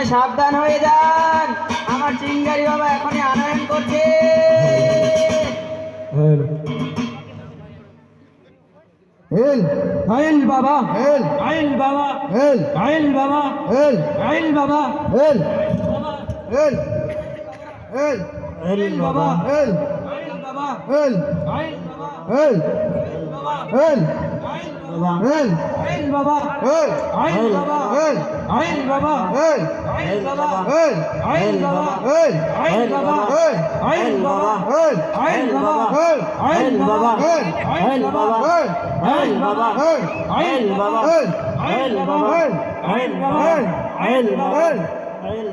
সবাই সাবধান হয়ে যান। আমার চিঙ্গারি বাবা এখনই আনয়ন করছে। হেল। আইল বাবা। হেল। আইল বাবা। হেল। আইল বাবা। হেল। আইল বাবা। হেল। হেল। হেল। আইল বাবা। হেল আইল বাবা। হেল। আইল বাবা। হেল। বাবা। আইল বাবা। হেল হেল। আইল বাবা আইল বাবা আইল বাবা আইল বাবা আইল বাবা আইল বাবা আইল বাবা আইল বাবা আইল বাবা আইল বাবা আইল বাবা আইল বাবা আইল বাবা আইল বাবা আইল বাবা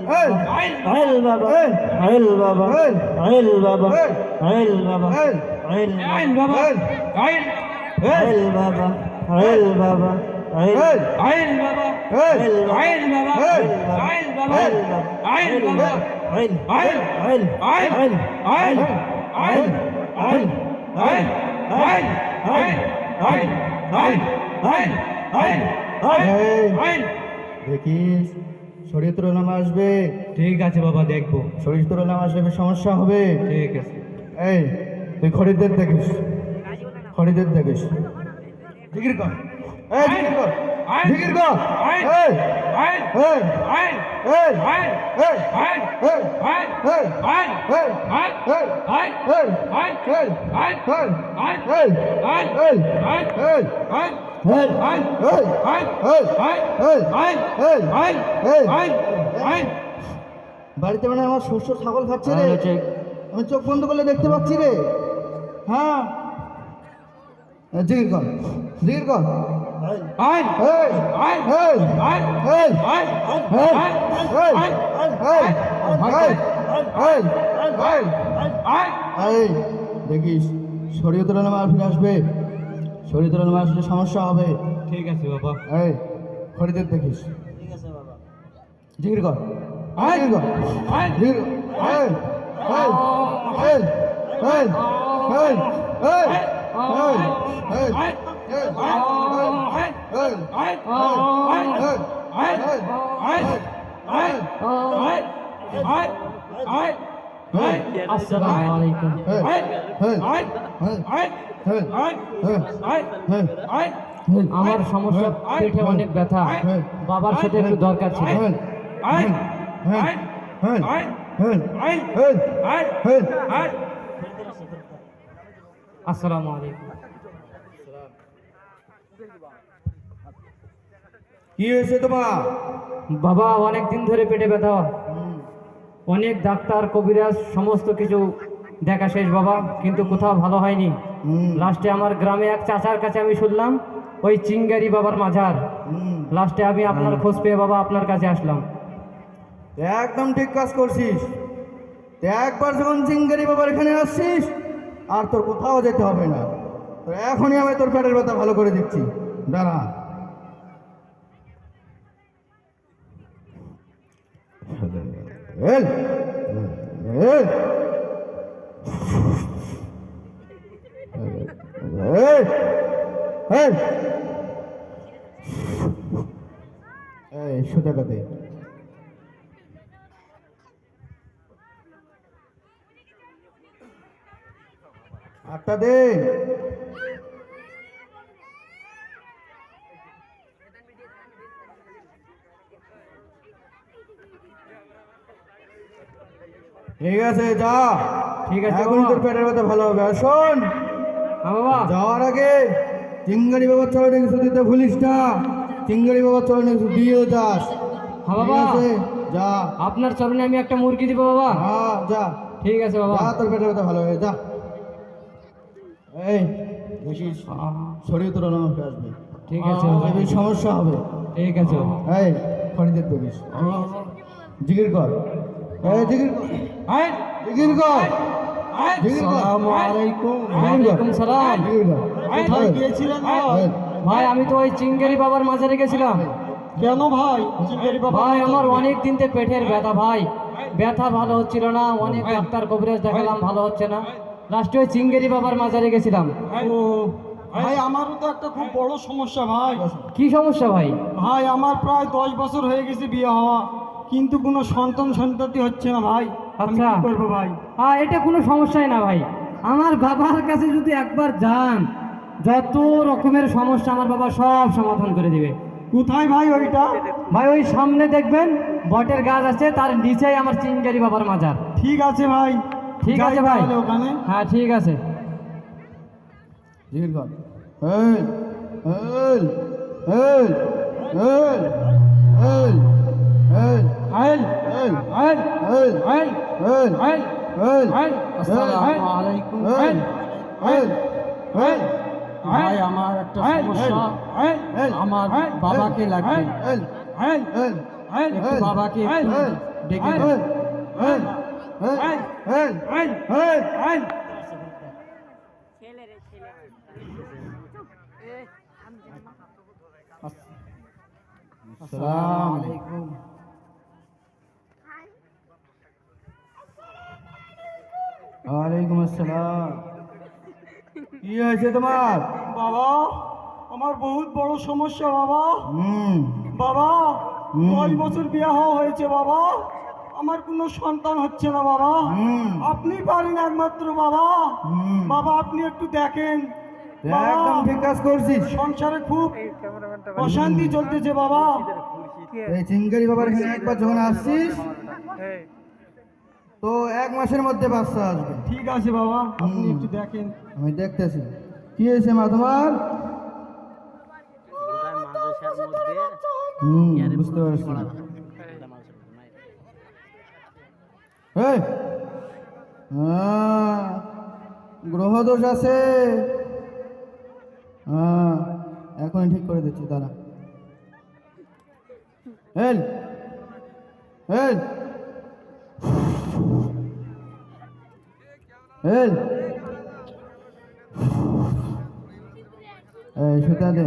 হেল আইল বাবা হেল আইল বাবা হেল আইল দেখিস নাম আসবে ঠিক আছে বাবা দেখব শরীর নাম আসবে সমস্যা হবে ঠিক আছে এই তুই খরিদ্দের দেখিস খরিদ্দের দেখিস জিকির কর বাড়িতে মানে আমার শস্য ছাগল খাচ্ছে রে আমি চোখ বন্ধ করলে দেখতে পাচ্ছি রে হ্যাঁ। জিকির কর। জিকির কর। আইল এই আইল এই আইল এই আইল এই আইল এই আইল এই এই দেখিস শরীর তোর নামে ফিরে আসবে। শরীর তোর নামে আসলে সমস্যা হবে। ঠিক আছে বাবা। এই খরিদের দেখিস। জিকির কর। আইল জিকির কর। জিকির কর। এই এই এই এই আসসালামু আলাইকুম আমার সমস্যা পেটে অনেক ব্যথা বাবার সাথে একটু দরকার ছিল হ্যাঁ হ্যাঁ হ্যাঁ হ্যাঁ হ্যাঁ হ্যাঁ আসসালামু আলাইকুম। কি হয়েছে তোমার? বাবা অনেক দিন ধরে পেটে ব্যথা। অনেক ডাক্তার কবিরাজ সমস্ত কিছু দেখা শেষ বাবা কিন্তু কোথাও ভালো হয়নি। লাস্টে আমার গ্রামে এক চাচার কাছে আমি শুনলাম ওই চিঙ্গারি বাবার মাঝার। লাস্টে আমি আপনার খোঁজ পেয়ে বাবা আপনার কাছে আসলাম। একদম ঠিক কাজ করছিস। একবার যখন চিঙ্গারি বাবার এখানে আসছিস আর তোর কোথাও যেতে হবে না। এখনই আমি তোর পেটের ব্যথা ভালো করে দিচ্ছি। দাঁড়া। এই এই এই সুতাটা দে ঠিক আছে যা। ঠিক আছে এখন তোর পেটের ব্যথা ভালো হবে। আর শোন। হ্যাঁ বাবা। যাওয়ার আগে চিঙ্গারি বাবার চরণে কিছু দিতে ভুলিস না। চিঙ্গারি বাবার চরণে কিছু দিয়েও যাস। হ্যাঁ বাবা। যা। আপনার চরণে আমি একটা মুরগি দিব বাবা। হ্যাঁ যা। ঠিক আছে বাবা। তোর পেটের ব্যথা ভালো হবে যা। এই বেশি সরিয়ে তোলা আমাকে আসবে। ঠিক আছে সমস্যা হবে। ঠিক আছে এই খনিদের পুলিশ জিগির কর। এই জিগির আয়। জিগির কর। ভাই আমি তো ওই চিঙ্গারি বাবার মাঝে রেখেছিলাম। কেন ভাই? ভাই আমার অনেক দিন পেটের ব্যথা ভাই। ব্যথা ভালো হচ্ছিল না। অনেক ডাক্তার কবিরাজ দেখালাম ভালো হচ্ছে না। ওই চিঙ্গেরি বাবার মাজারে গেছিলাম। ও। ভাই আমারও তো একটা খুব বড় সমস্যা ভাই। কি সমস্যা ভাই? ভাই আমার প্রায় দশ বছর হয়ে গেছে বিয়ে হওয়া কিন্তু কোনো সন্তান সন্ততি হচ্ছে না ভাই। আচ্ছা। করব ভাই? হ্যাঁ এটা কোনো সমস্যাই না ভাই। আমার বাবার কাছে যদি একবার যান যত রকমের সমস্যা আমার বাবা সব সমাধান করে দিবে। কোথায় ভাই ওইটা? ভাই ওই সামনে দেখবেন বটের গাছ আছে তার নিচেই আমার চিঙ্গারি বাবার মাজার। ঠিক আছে ভাই। ঠিক যাই আছে ভাই তাহলে ওখানে হ্যাঁ ঠিক আছে জিজ্ঞেস কর এই এই এই এই এই এই আইল এই আইল এই আইল এই আইল এই আইল আসসালামু আলাইকুম এই এই এই ভাই আমার একটা আইল সমস্যা আইল এই আমার আইল, বাবাকে লাগবে এই আইল এই আইল একটু এই, বাবাকে এই, একটু এই, ডেকে এই আইল সালাম ওয়ালাইকুম আসসালাম। কি হয়েছে তোমার? বাবা আমার বহুত বড় সমস্যা বাবা। হুম। বাবা। দশ বছর বিয়ে হওয়া হয়েছে বাবা। আমার কোনো সন্তান হচ্ছে না বাবা। আপনি পারেন একমাত্র বাবা। বাবা আপনি একটু দেখেন। একদম ঠিক কাজ করছিস। সংসারে খুব অশান্তি চলতেছে বাবা। এই চিঙ্গারি বাবার এখানে একবার যখন আসছিস তো এক মাসের মধ্যে বাচ্চা আসবে। ঠিক আছে বাবা। আপনি একটু দেখেন। আমি দেখতেছি। কি হয়েছে মা তোমার? বুঝতে পারছি এই, হ্যাঁ, গ্রহদোষ আছে। হ্যাঁ এখনই ঠিক করে দিচ্ছি দাঁড়া। হেল হেল। হেল। সুতা দে।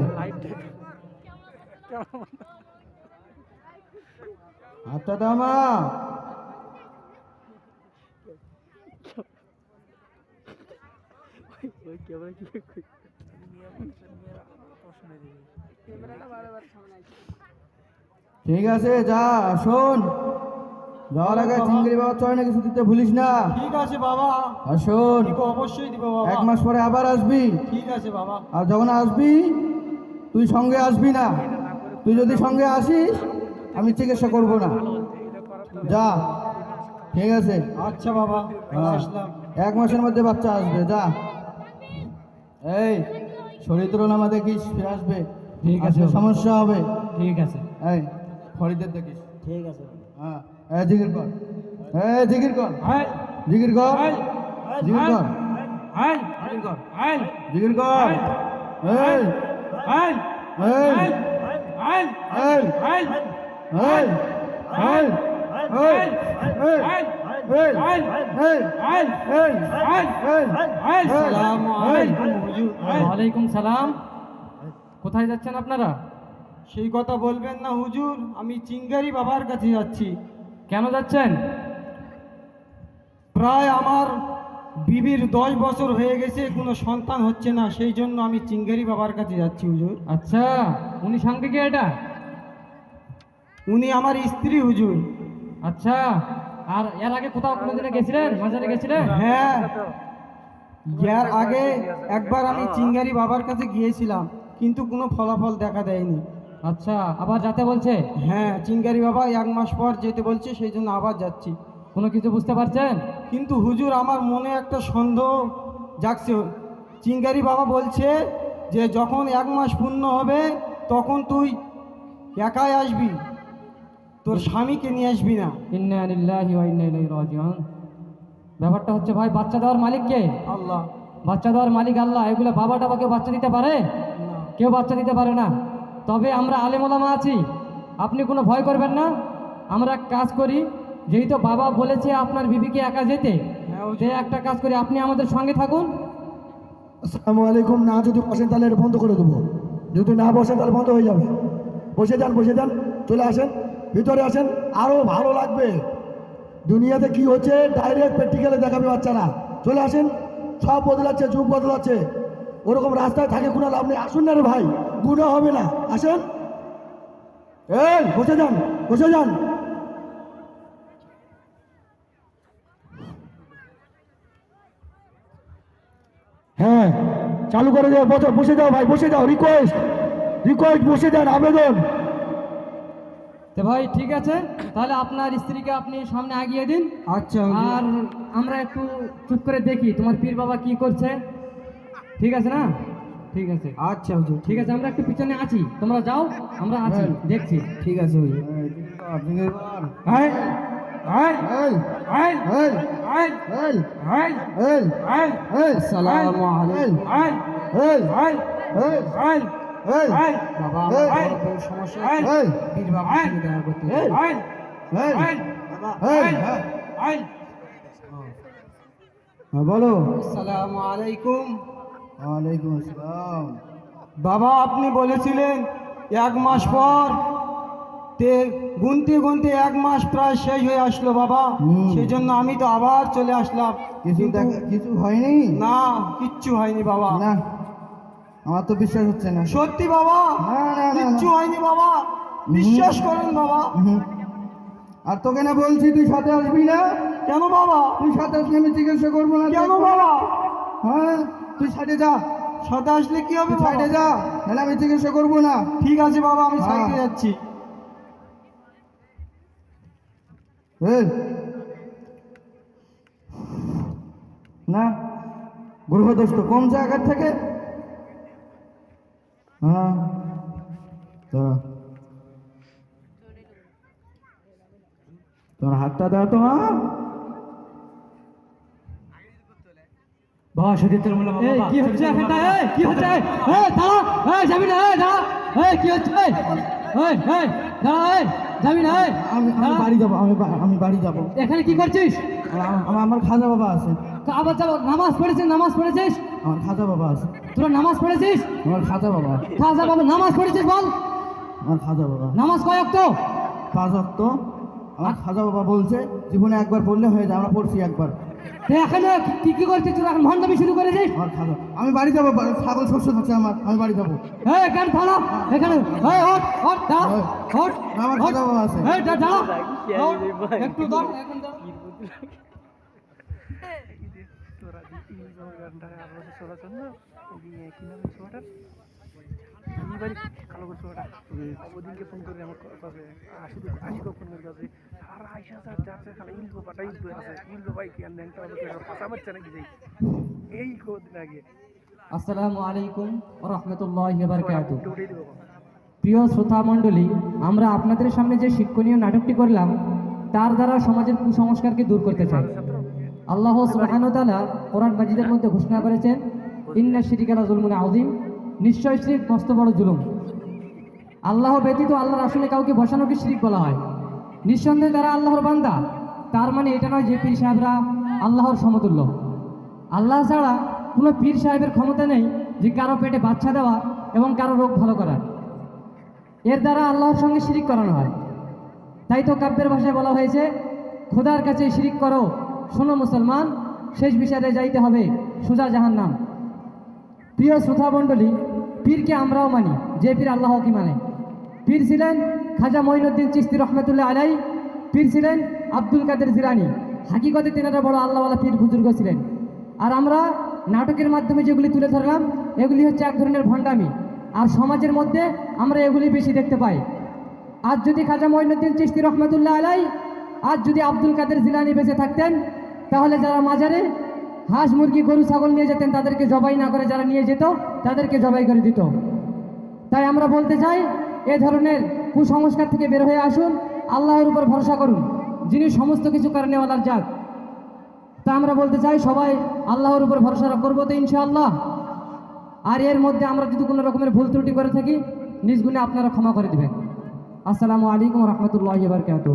হাতটা দাও মা ঠিক আছে যা শোন। যাওয়ার আগে চিংড়ি বাবা চয়নে কিছু দিতে ভুলিস না? ঠিক আছে বাবা। আর শোন অবশ্যই দিব বাবা। এক মাস পরে আবার আসবি। ঠিক আছে বাবা। আর যখন আসবি তুই সঙ্গে আসবি না। তুই যদি সঙ্গে আসিস আমি চিকিৎসা করব না। যা ঠিক আছে। আচ্ছা বাবা। হ্যাঁ। আসলাম এক মাসের মধ্যে বাচ্চা আসবে যা। এই শরীর তুলনা দেখিস ফিরে আসবে ঠিক আছে সমস্যা হবে ঠিক আছে এই খরিদের দেখিস ঠিক আছে হ্যাঁ এই জিগির কর এই জিগির কর আইল জিগির কর জিগির কর আইল জিগির কর আইল জিগির কর এই আইল এই আইল আইল এই আইল এই এই এই এই আইল এই আইল এই আইল এই আইল এই আইল আসসালামু আলাইকুম হুজুর ওয়ালাইকুম সালাম। কোথায় যাচ্ছেন আপনারা? সেই কথা বলবেন না হুজুর আমি চিঙ্গারি বাবার কাছে যাচ্ছি। কেন যাচ্ছেন? প্রায় আমার বিবির দশ বছর হয়ে গেছে কোনো সন্তান হচ্ছে না সেই জন্য আমি চিঙ্গারি বাবার কাছে যাচ্ছি হুজুর। আচ্ছা উনি সঙ্গে কে এটা? উনি আমার স্ত্রী হুজুর। আচ্ছা আর এর আগে কোথাও কোনোদিনে গেছিলেন? মাজারে গেছিলেন? হ্যাঁ। ইয়ার আগে একবার আমি চিঙ্গারি বাবার কাছে গিয়েছিলাম কিন্তু কোনো ফলাফল দেখা দেয়নি। আচ্ছা আবার যাতে বলছে? হ্যাঁ চিঙ্গারি বাবা এক মাস পর যেতে বলছে সেই জন্য আবার যাচ্ছি। কোনো কিছু বুঝতে পারছেন? কিন্তু হুজুর আমার মনে একটা সন্দেহ জাগছে। চিঙ্গারি বাবা বলছে যে যখন এক মাস পূর্ণ হবে তখন তুই একাই আসবি। তোর স্বামীকে নিয়ে আসবি না। ইন্না লিল্লাহি ওয়া ইন্না ইলাইহি রাজিউন। ব্যাপারটা হচ্ছে ভাই বাচ্চা দেওয়ার মালিক কে? আল্লাহ। বাচ্চা দেওয়ার মালিক আল্লাহ। এগুলো বাবা টাবা কেউ বাচ্চা দিতে পারে? কেউ বাচ্চা দিতে পারে না। তবে আমরা আলেমোলামা আছি। আপনি কোনো ভয় করবেন না। আমরা এক কাজ করি যেহেতু বাবা বলেছে আপনার বিবিকে একা যেতে। হ্যাঁ, যে একটা কাজ করি আপনি আমাদের সঙ্গে থাকুন। আসসালামু আলাইকুম। না যদি বসেন তাহলে এটা বন্ধ করে দেবো। যদি না বসেন তাহলে বন্ধ হয়ে যাবে। বসে যান বসে যান। চলে আসেন। ভিতরে আসেন। আরও ভালো লাগবে। দুনিয়াতে কি হচ্ছে? ডাইরেক্ট প্র্যাকটিক্যালে দেখাবে বাচ্চারা। চলে আসেন, সব বদলাচ্ছে, যুগ বদলাচ্ছে। ওরকম রাস্তায় থাকে, কোনো লাভ নেই। আসুন না রে ভাই, গুণা হবে না। আসেন। এই, বসে যান বসে যান। হ্যাঁ চালু করে বসে- বসে যাও ভাই, বসে যাও। রিকোয়েস্ট রিকোয়েস্ট বসে যান, আবেদন। তো ভাই ঠিক আছে তাহলে আপনার স্ত্রীকে আপনি সামনে আগিয়ে দিন আচ্ছা আর আমরা একটু চুপ করে দেখি তোমার পীর বাবা কি করছে ঠিক আছে না ঠিক আছে আচ্ছা হুজুর ঠিক আছে আমরা একটু পিছনে আছি তোমরা যাও আমরা আছি দেখছি ঠিক আছে হুজুর আসসালামু আলাইকুম বাবা সমস্যা দেখা করতে বলো। আসসালামু আলাইকুম। ওয়ালাইকুম আসসালাম। বাবা আপনি বলেছিলেন এক মাস পর তে গুনতে গুনতে এক মাস প্রায় শেষ হয়ে আসলো বাবা। সেই জন্য আমি তো আবার চলে আসলাম। কিছু কিছু হয়নি? না কিচ্ছু হয়নি বাবা। না। আমার তো বিশ্বাস হচ্ছে না। সত্যি বাবা। কিচ্ছু হয়নি বাবা। বিশ্বাস করেন বাবা। আর তোকে না বলছি তুই সাথে আসবি না? কেন বাবা? তুই সাথে আসলে আমি চিকিৎসা করব না কেন বাবা? হ্যাঁ তুই সাইডে যা। সাথে আসলে কি হবে সাইডে যা নাহলে আমি চিকিৎসা করব না। ঠিক আছে বাবা আমি হ্যাঁ। সাইডে যাচ্ছি। না গ্রহদোষ তো কম জায়গার থেকে। হ্যাঁ দাঁড়া। তোমার হাতটা দাও তো মা। বাবা সতীর্থের মূল্য এই কি হচ্ছে এখানটা এই কি হচ্ছে? এই এই, দাঁড়া। এই যাবি না এই দাঁড়া। এই কি হচ্ছে? এই এই এই দাঁড়া এই যাবি না এই আমি আমি বাড়ি যাব আমি আমি বাড়ি যাব। এখানে কি করছিস? আমার- আমার আমার খাজা বাবা আছে। আবার যাব নামাজ পড়েছিস নামাজ পড়েছিস? আমার খাজা বাবা আছে। তোরা নামাজ পড়েছিস? আমার খাজা বাবা। খাজা বাবা নামাজ পড়েছিস বল। আমার খাজা বাবা। নামাজ কয়েক তো পাঁচ অক্ত। আমার খাজা বাবা বলছে জীবনে একবার পড়লে হয়ে যায় আমরা পড়ছি একবার। এখানে কি কি করছিস তোরা? এখন ভণ্ডামি শুরু করেছিস? আমার খাজা আমি বাড়ি যাব ছাগল শস্য থাকছে আমার আমি বাড়ি যাব। এই এখানে দাঁড়া এখানে এই ওঠ ওঠ দাঁড়া ওই। ওঠ আমার খাজা বাবা আছে। এই দা- দাঁড়া একটু দাঁড়া এখন দাঁড়া তোরা ইংলিশ গানটারে আরও চলাচল না ওই যে কি নাম ছোয়াটার এইবারই কালো করে ওদিনকে ফোন করে আমার কাছে আসি আসি ফোন করে কাছে আর আইসা স্যার যাচ্ছে খালি ইলবো পাটা ইলবো আছে ইলবো ভাই কি আর হবে পাতা মারছে নাকি যাই এই কদিন আগে। আসসালামু আলাইকুম ওয়া রাহমাতুল্লাহি ওয়া বারাকাতুহু। প্রিয় শ্রোতা মণ্ডলী আমরা আপনাদের সামনে যে শিক্ষণীয় নাটকটি করলাম তার দ্বারা সমাজের কুসংস্কারকে দূর করতে চাই। আল্লাহ তাআলা কোরআন মাজিদের মধ্যে ঘোষণা করেছেন ইন্না শিরিকা জুলমুন আযীম নিশ্চয় শিরিক মস্ত বড় জুলুম। আল্লাহ ব্যতীত আল্লাহর আসলে কাউকে বসানোকে শিরিক বলা হয়। নিঃসন্দেহে তারা আল্লাহর বান্দা তার মানে এটা নয় যে পীর সাহেবরা আল্লাহর সমতুল্য। আল্লাহ ছাড়া কোনো পীর সাহেবের ক্ষমতা নেই যে কারও পেটে বাচ্চা দেওয়া এবং কারও রোগ ভালো করার। এর দ্বারা আল্লাহর সঙ্গে শিরিক করানো হয়। তাই তো কাব্যের ভাষায় বলা হয়েছে খোদার কাছে শিরিক করো শোনো মুসলমান, শেষ বিচারে যাইতে হবে, সুজা জাহান নাম প্রিয় শ্রোতা মণ্ডলী, পীরকে আমরাও মানি, যে পীর আল্লাহ কি মানে। পীর ছিলেন খাজা মঈনুদ্দিন চিস্তি রহমতুল্লাহ আলাই পীর ছিলেন আব্দুল কাদের জিরানি হাকিকতে তেনারা বড় আল্লাহওয়ালা পীর বুজুর্গ ছিলেন। আর আমরা নাটকের মাধ্যমে যেগুলি তুলে ধরলাম, এগুলি হচ্ছে এক ধরনের ভণ্ডামি। আর সমাজের মধ্যে আমরা এগুলি বেশি দেখতে পাই। আজ যদি খাজা মঈনুদ্দিন চিস্তি রহমতুল্লাহ আলাই আজ যদি আব্দুল কাদের জিলানি বেঁচে থাকতেন তাহলে যারা মাজারে হাঁস, মুরগি, গরু, ছাগল নিয়ে যেতেন, তাদেরকে জবাই না করে যারা নিয়ে যেত, তাদেরকে জবাই করে দিত। তাই আমরা বলতে চাই, এ ধরনের কুসংস্কার থেকে বের হয়ে আসুন, আল্লাহর উপর ভরসা করুন, যিনি সমস্ত কিছু কারণেওয়ালার যাক তা আমরা বলতে চাই, সবাই আল্লাহর উপর ভরসা করব তো ইনশাআল্লাহ। আর এর মধ্যে আমরা যদি কোনো রকমের ভুল ত্রুটি করে থাকি নিজগুণে আপনারা ক্ষমা করে দিবেন। আসসালামু আলাইকুম রহমতুল্লাহ বারকাত